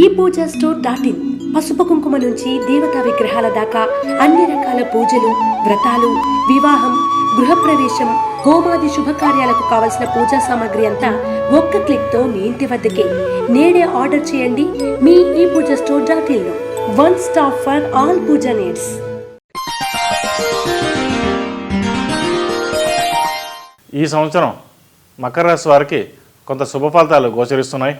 ఈ Puja store dot in. పసుపు కుంకుమ నుంచి దేవతా విగ్రహాల దాకా అన్ని రకాల పూజలు వ్రతాలు వివాహం గృహప్రవేశం హోమాది శుభకార్యాలకు కావలసిన పూజా సామాగ్రి అంతా ఒక్క క్లిక్తో మీ ఇంటి వద్దకే. నేడే ఆర్డర్ చేయండి మీ ఈ Puja store dot in one stop for all puja needs. ఈ సంవత్సరం మకర రాశి వారికి కొంత శుభ ఫలితాలు గోచరిస్తున్నాయి.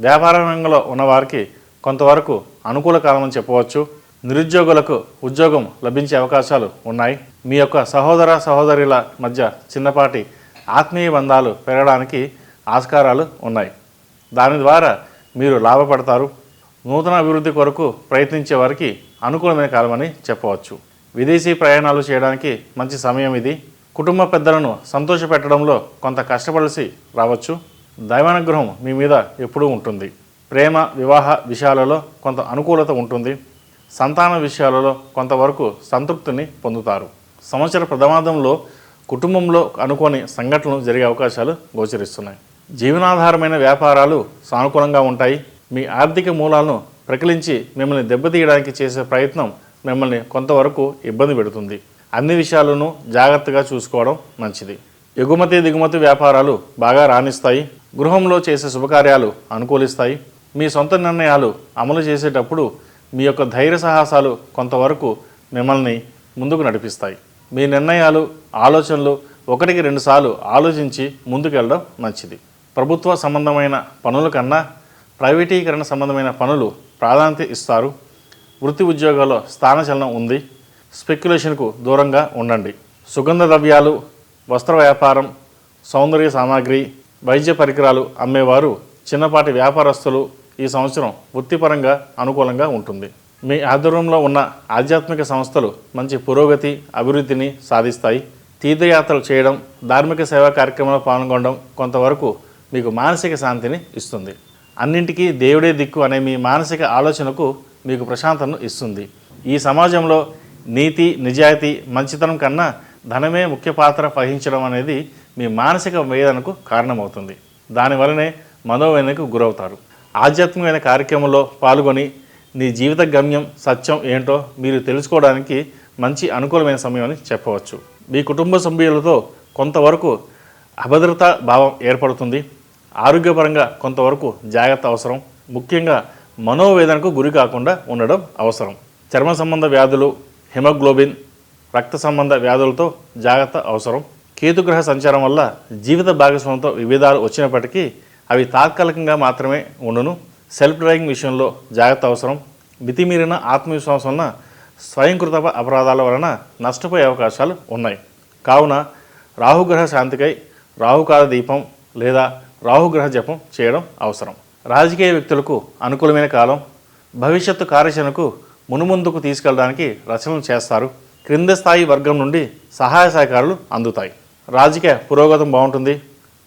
వ్యాపార రంగంలో ఉన్నవారికి కొంతవరకు అనుకూల కాలమని చెప్పవచ్చు. నిరుద్యోగులకు ఉద్యోగం లభించే అవకాశాలు ఉన్నాయి. మీ యొక్క సహోదర సహోదరుల మధ్య చిన్నపాటి ఆత్మీయ బంధాలు పెరగడానికి ఆస్కారాలు ఉన్నాయి. దాని ద్వారా మీరు లాభపడతారు. నూతన అభివృద్ధి కొరకు ప్రయత్నించే వారికి అనుకూలమైన కాలమని చెప్పవచ్చు. విదేశీ ప్రయాణాలు చేయడానికి మంచి సమయం ఇది. కుటుంబ పెద్దలను సంతోషపెట్టడంలో కొంత కష్టపడాల్సి రావచ్చు. దైవానుగ్రహం మీ మీద ఎప్పుడూ ఉంటుంది. ప్రేమ వివాహ విషయాలలో కొంత అనుకూలత ఉంటుంది. సంతాన విషయాలలో కొంతవరకు సంతృప్తిని పొందుతారు. సంవత్సర ప్రథమాదంలో కుటుంబంలో అనుకోని సంఘటనలు జరిగే అవకాశాలు గోచరిస్తున్నాయి. జీవనాధారమైన వ్యాపారాలు సానుకూలంగా ఉంటాయి. మీ ఆర్థిక మూలాలను ప్రకిలించి మిమ్మల్ని దెబ్బతీయడానికి చేసే ప్రయత్నం మిమ్మల్ని కొంతవరకు ఇబ్బంది పెడుతుంది. అన్ని విషయాలను జాగ్రత్తగా చూసుకోవడం మంచిది. ఎగుమతి దిగుమతి వ్యాపారాలు బాగా రాణిస్తాయి. గృహంలో చేసే శుభకార్యాలు అనుకూలిస్తాయి. మీ సొంత నిర్ణయాలు అమలు చేసేటప్పుడు మీ యొక్క ధైర్య సాహసాలు కొంతవరకు మిమ్మల్ని ముందుకు నడిపిస్తాయి. మీ నిర్ణయాలు ఆలోచనలు ఒకటికి రెండుసార్లు ఆలోచించి ముందుకెళ్ళడం మంచిది. ప్రభుత్వ సంబంధమైన పనుల కన్నా ప్రైవేటీకరణ సంబంధమైన పనులు ప్రాధాన్యత ఇస్తారు. వృత్తి ఉద్యోగాల్లో స్థానచలనం ఉంది. స్పెక్యులేషన్కు దూరంగా ఉండండి. సుగంధ ద్రవ్యాలు వస్త్ర వ్యాపారం సౌందర్య సామాగ్రి వైద్య పరికరాలు అమ్మేవారు చిన్నపాటి వ్యాపారస్తులు ఈ సంవత్సరం వృత్తిపరంగా అనుకూలంగా ఉంటుంది. మీ ఆధ్వర్యంలో ఉన్న ఆధ్యాత్మిక సంస్థలు మంచి పురోగతి అభివృద్ధిని సాధిస్తాయి. తీర్థయాత్రలు చేయడం ధార్మిక సేవా కార్యక్రమంలో పాల్గొనడం కొంతవరకు మీకు మానసిక శాంతిని ఇస్తుంది. అన్నింటికీ దేవుడే దిక్కు అనే మీ మానసిక ఆలోచనకు మీకు ప్రశాంతతను ఇస్తుంది. ఈ సమాజంలో నీతి నిజాయితీ మంచితనం కన్నా ధనమే ముఖ్య పాత్ర వహించడం అనేది మీ మానసిక వేదనకు కారణమవుతుంది. దానివల్లనే మనోవేదనకు గురవుతారు. ఆధ్యాత్మికమైన కార్యక్రమంలో పాల్గొని నీ జీవిత గమ్యం సత్యం ఏంటో మీరు తెలుసుకోవడానికి మంచి అనుకూలమైన సమయం అని చెప్పవచ్చు. మీ కుటుంబ సభ్యులతో కొంతవరకు అభద్రతా భావం ఏర్పడుతుంది. ఆరోగ్యపరంగా కొంతవరకు జాగ్రత్త అవసరం. ముఖ్యంగా మనోవేదనకు గురి కాకుండా ఉండడం అవసరం. చర్మ సంబంధ వ్యాధులు హిమోగ్లోబిన్ రక్త సంబంధ వ్యాధులతో జాగ్రత్త అవసరం. కేతుగ్రహ సంచారం వల్ల జీవిత భాగస్వామ్యంతో విభేదాలు వచ్చినప్పటికీ అవి తాత్కాలికంగా మాత్రమే ఉండును. సెల్ఫ్ డ్రైవింగ్ విషయంలో జాగ్రత్త అవసరం. మితిమీరిన ఆత్మవిశ్వాసం ఉన్న స్వయంకృత అపరాధాల వలన నష్టపోయే అవకాశాలు ఉన్నాయి. కావున రాహుగ్రహ శాంతికై రాహుకాల దీపం లేదా రాహుగ్రహ జపం చేయడం అవసరం. రాజకీయ వ్యక్తులకు అనుకూలమైన కాలం. భవిష్యత్తు కార్యాచరణకు మునుముందుకు తీసుకెళ్ళడానికి రచనలు చేస్తారు. క్రింద స్థాయి వర్గం నుండి సహాయ సహకారాలు అందుతాయి. రాజకీయ పురోగతం బాగుంటుంది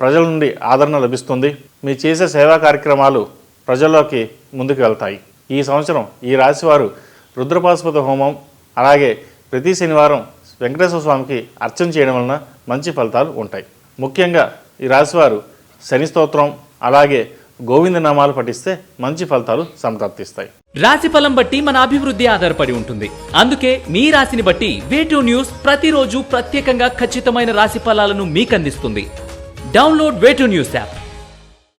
ప్రజల నుండి ఆదరణ లభిస్తుంది మీ చేసే సేవా కార్యక్రమాలు ప్రజల్లోకి ముందుకు వెళ్తాయి. ఈ సంవత్సరం ఈ రాశివారు రుద్రపాశుపత హోమం అలాగే ప్రతి శనివారం వెంకటేశ్వర స్వామికి అర్చన చేయడం వలన మంచి ఫలితాలు ఉంటాయి. ముఖ్యంగా ఈ రాశివారు శని స్తోత్రం అలాగే గోవింద నామాలు పఠిస్తే మంచి ఫలితాలు సంప్రాప్తిస్తాయి రాశి ఫలం బట్టి మన అభివృద్ధి ఆధారపడి ఉంటుంది. అందుకే మీ రాశిని బట్టి వేటూ న్యూస్ ప్రతిరోజు ప్రత్యేకంగా ఖచ్చితమైన రాశి ఫలాలను మీకు అందిస్తుంది డౌన్లోడ్ వేటూ న్యూస్ యాప్.